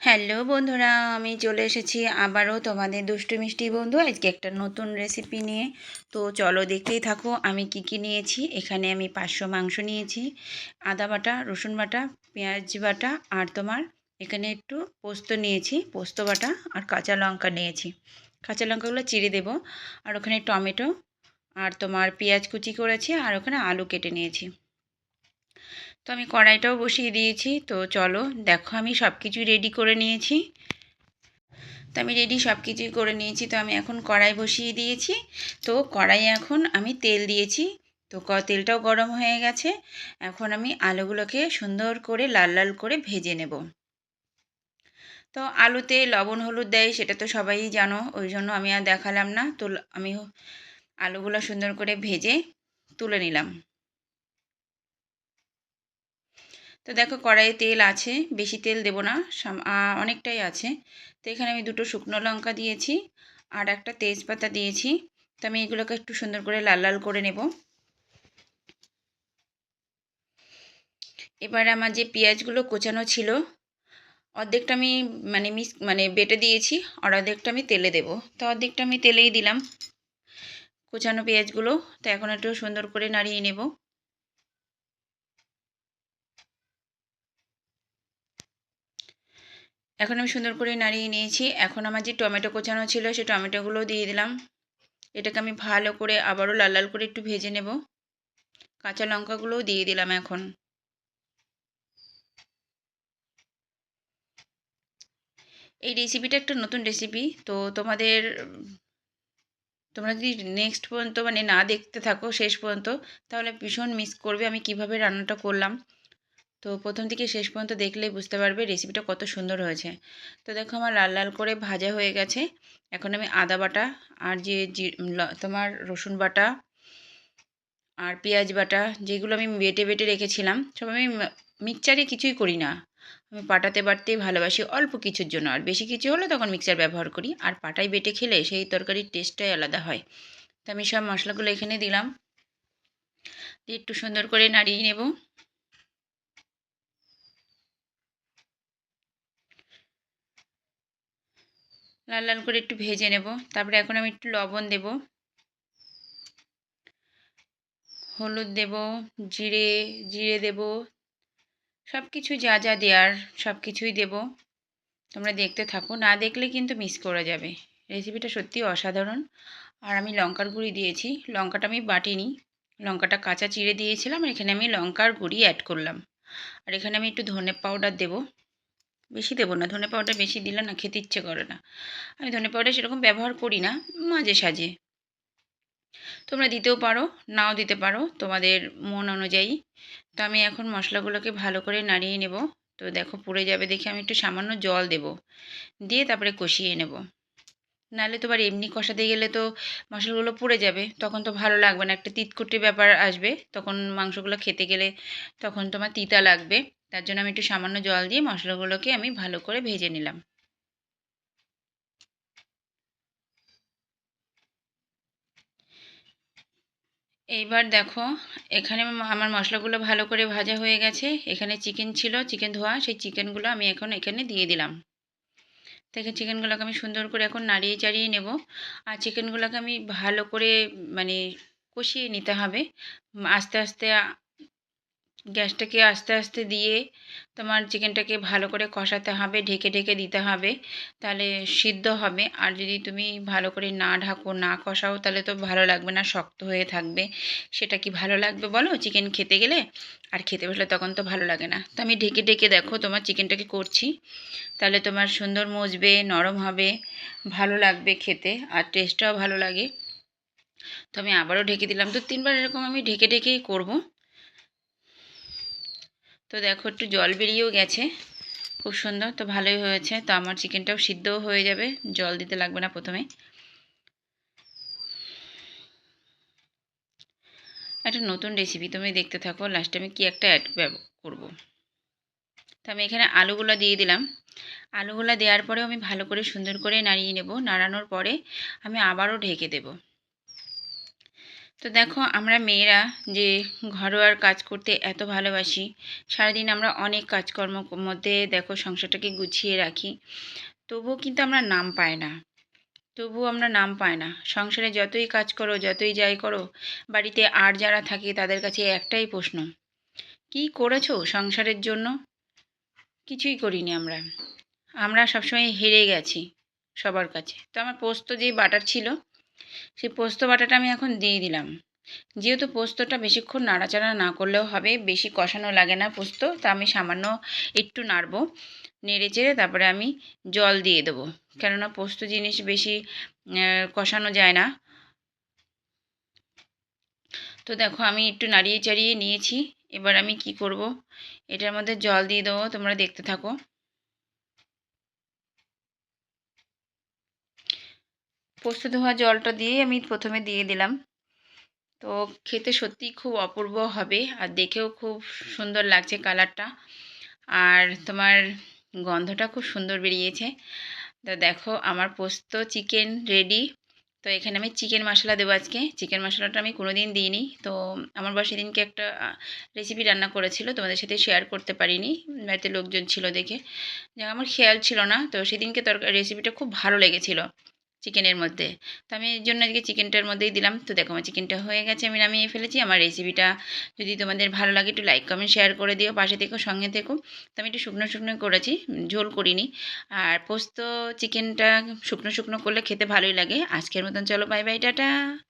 Hello বন্ধুরা, আমি চলে এসেছি আবারও তোমাদের দুষ্টু মিষ্টি বন্ধু। আজকে একটা নতুন রেসিপি নিয়ে। তো চলো দেখতেই থাকো, আমি কি কি নিয়েছি। এখানে আমি পাঁচশো মাংস নিয়েছি, আদা বাটা, রসুন বাটা, পেঁয়াজ বাটা আর তোমার এখানে একটু পোস্ত নিয়েছি, পোস্ত বাটা আর কাঁচা লঙ্কা নিয়েছি। কাঁচা লঙ্কাগুলো চিড়ে দেব। আর ওখানে টমেটো আর তোমার পেঁয়াজ কুচি করেছি আর ওখানে আলু কেটে নিয়েছি। তো আমি কড়াইটাও বসিয়ে দিয়েছি। তো চলো, দেখো আমি সব কিছুই রেডি করে নিয়েছি। তো আমি রেডি সব কিছুই করে নিয়েছি। তো আমি এখন কড়াই বসিয়ে দিয়েছি। তো কড়াই এখন আমি তেল দিয়েছি। তো ক, তেলটাও গরম হয়ে গেছে। এখন আমি আলুগুলোকে সুন্দর করে লাল লাল করে ভেজে নেব। তো আলুতে লবণ, হলুদ দেয়, সেটা তো সবাই জানো, ওই জন্য আমি আর দেখালাম না। তো আমি আলুগুলো সুন্দর করে ভেজে তুলে নিলাম। তো দেখো কড়াইয়ে তেল আছে, বেশি তেল দেব না অনেকটাই আছে। তো এখানে আমি দুটো শুকনো লঙ্কা দিয়েছি আর একটা তেজপাতা দিয়েছি। তো আমি এগুলোকে একটু সুন্দর করে লাল লাল করে নেব। এবার আমার যে পেঁয়াজগুলো কোচানো ছিল, অর্ধেকটা আমি মানে মিস মানে বেটে দিয়েছি আর অর্ধেকটা আমি তেলে দেব। তো অর্ধেকটা আমি তেলেই দিলাম কোচানো পেঁয়াজগুলো। তো এখন একটু সুন্দর করে নাড়িয়ে নেব। এখন আমি সুন্দর করে নাড়িয়ে নিয়েছি। এখন আমার যে টমেটো কোচানো ছিল সেই টমেটোগুলো দিয়ে দিলাম। এটাকে আমি ভালো করে আবারও লাল লাল করে একটু ভেজে নেব। কাঁচা লঙ্কাগুলোও দিয়ে দিলাম এখন। এই রেসিপিটা একটা নতুন রেসিপি তো তোমাদের, তোমরা যদি নেক্সট পর্যন্ত মানে না দেখতে থাকো, শেষ পর্যন্ত, তাহলে ভীষণ মিস করবে আমি কীভাবে রান্নাটা করলাম। তো প্রথম থেকে শেষ পর্যন্ত দেখলে বুঝতে পারবে রেসিপিটা কত সুন্দর হয়েছে। তো দেখো আমার লাল লাল করে ভাজা হয়ে গেছে। এখন আমি আদা বাটা আর যে তোমার রসুন বাটা আর পেঁয়াজ বাটা যেগুলো আমি বেটে বেটে রেখেছিলাম, সব আমি মিক্সচারে কিছুই করি না। আমি পাটাতে বাটতেই ভালোবাসি অল্প কিছুর জন্য। আর বেশি কিছু হলে তখন মিক্সচার ব্যবহার করি। আর পাটাই বেটে খেলে সেই তরকারির টেস্টটাই আলাদা হয়। তো আমি সব মশলাগুলো এখানে দিলাম। দিয়ে একটু সুন্দর করে নাড়িয়ে নেব। লাল লাল করে একটু ভেজে নেব। তারপরে এখন আমি একটু লবণ দেব। হলুদ দেব, জিরে জিরে দেব। সব কিছু যা যা দেওয়ার সব কিছুই দেব। তোমরা দেখতে থাকো। না দেখলে কিন্তু মিস করে যাবে। রেসিপিটা সত্যি অসাধারণ। আর আমি লঙ্কার গুঁড়ি দিয়েছি। লঙ্কাটা আমি বাটিনি। লঙ্কাটা কাঁচা চিড়ে দিয়েছিলাম। এখানে আমি লঙ্কার গুঁড়ি অ্যাড করলাম। আর এখানে আমি একটু ধনে পাউডার দেবো। বেশি দেবো না। ধনে পাউডার বেশি দিলে না খেতে ইচ্ছে করে না। আমি ধনে পাউডার সেরকম ব্যবহার করি না, মাঝে সাঝে। তোমরা দিতেও পারো, নাও দিতে পারো, তোমাদের মন অনুযায়ী। তো আমি এখন মশলাগুলোকে ভালো করে নাড়িয়ে নেব। তো দেখো পুড়ে যাবে দেখে আমি একটু সামান্য জল দেব। দিয়ে তারপরে কষিয়ে নেব। নাহলে তো আবার এমনি কষাতে গেলে তো মশলাগুলো পুড়ে যাবে। তখন তো ভালো লাগবে না। একটা তিতকুটি ব্যাপার আসবে। তখন মাংসগুলো খেতে গেলে তখন তোমার তিতা লাগবে। তার জন্য আমি একটু সামান্য জল দিয়ে মশলাগুলোকে আমি ভালো করে ভেজে নিলাম। এইবার দেখো, এখানে আমার মশলাগুলো ভালো করে ভাজা হয়ে গেছে। এখানে চিকেন ছিল, চিকেন ধোয়া, সেই চিকেনগুলো আমি এখন এখানে দিয়ে দিলাম। দেখে চিকেনগুলোকে আমি সুন্দর করে এখন নাড়িয়ে চাড়িয়ে নেব। আর চিকেনগুলোকে আমি ভালো করে মানে কষিয়ে নিতে হবে। আস্তে আস্তে গ্যাসটাকে আস্তে আস্তে দিয়ে তোমার চিকেনটাকে ভালো করে কষাতে হবে, ঢেকে ঢেকে দিতে হবে, তাহলে সিদ্ধ হবে। আর যদি তুমি ভালো করে না ঢাকো, না কষাও, তাহলে তো ভালো লাগবে না, শক্ত হয়ে থাকবে। সেটা কি ভালো লাগবে বলো? চিকেন খেতে গেলে? আর খেতে বসলে তখন তো ভালো লাগে না। তো আমি ঢেকে ঢেকে দেখো তোমার চিকেনটাকে করছি। তাহলে তোমার সুন্দর মজবে, নরম হবে, ভালো লাগবে খেতে আর টেস্টটাও ভালো লাগে। তো আমি আবারও ঢেকে দিলাম। তো তিনবার এরকম আমি ঢেকে ঢেকেই করব। তো দেখো একটু জল বেরিয়েও গেছে। খুব সুন্দর, তো ভালোই হয়েছে। তো আমার চিকেনটাও সিদ্ধও হয়ে যাবে। জল দিতে লাগবে না প্রথমে। একটা নতুন রেসিপি তুমি দেখতে থাকো। লাস্টে আমি কী একটা অ্যাড করব। তো আমি এখানে আলুগুলো দিয়ে দিলাম। আলুগুলো দেওয়ার পরেও আমি ভালো করে সুন্দর করে নাড়িয়ে নেব। নাড়ানোর পরে আমি আবারও ঢেকে দেব। তো দেখো, আমরা মেয়েরা যে ঘরোয়ার কাজ করতে এত ভালোবাসি, সারাদিন আমরা অনেক কাজকর্ম মধ্যে দেখো সংসারটাকে গুছিয়ে রাখি, তবুও কিন্তু আমরা নাম পাই না। তবুও আমরা নাম পাই না। সংসারে যতই কাজ করো, যতই যাই করো, বাড়িতে আর যারা থাকে তাদের কাছে একটাই প্রশ্ন, কি করেছ সংসারের জন্য? কিছুই করিনি আমরা। আমরা সবসময় হেরে গেছি সবার কাছে। তো আমার পোস্ত যে বাটার ছিল সেই পোস্ত বাটাটা আমি এখন দিয়ে দিলাম। যেহেতু পোস্তটা বেশিক্ষণ নাড়াচাড়া না করলেও হবে, বেশি কষানো লাগে না পোস্ত, তা আমি সামান্য একটু নাড়বো, নেড়ে চেড়ে তারপরে আমি জল দিয়ে দেবো। কেননা পোস্ত জিনিস বেশি কষানো যায় না। তো দেখো আমি একটু নাড়িয়ে চাড়িয়ে নিয়েছি। এবার আমি কি করব? এটার মধ্যে জল দিয়ে দেবো, তোমরা দেখতে থাকো। পোস্ত ধোয়া জলটা দিয়ে আমি প্রথমে দিয়ে দিলাম। তো খেতে সত্যিই খুব অপূর্ব হবে আর দেখেও খুব সুন্দর লাগছে কালারটা। আর তোমার গন্ধটা খুব সুন্দর বেরিয়েছে। তো দেখো আমার পোস্ত চিকেন রেডি। তো এখানে আমি চিকেন মশলা দেবো আজকে। চিকেন মশলাটা আমি কোনো দিন দিইনি। তো আমার বাসা সেদিনকে একটা রেসিপি রান্না করেছিল। তোমাদের সাথে শেয়ার করতে পারিনি। বাড়িতে লোকজন ছিল দেখে। যা আমার খেয়াল ছিল না। তো সেদিনকে তরকারি রেসিপিটা খুব ভালো লেগেছিলো। চিকেনের মধ্যে। তো আমি এর জন্য আজকে চিকেনটার মধ্যেই দিলাম। তো দেখো আমার চিকেনটা হয়ে গেছে, আমি নামিয়ে ফেলেছি। আমার রেসিপিটা যদি তোমাদের ভালো লাগে একটু লাইক কমেন্ট শেয়ার করে দিও। পাশে থেকো, সঙ্গে থেকো। তো আমি একটু শুকনো শুকনো করেছি ঝোল করিনি। আর পোস্ত, চিকেনটা শুকনো শুকনো করলে খেতে ভালোই লাগে। আজকের মতন চলো বাই বাই টাটা।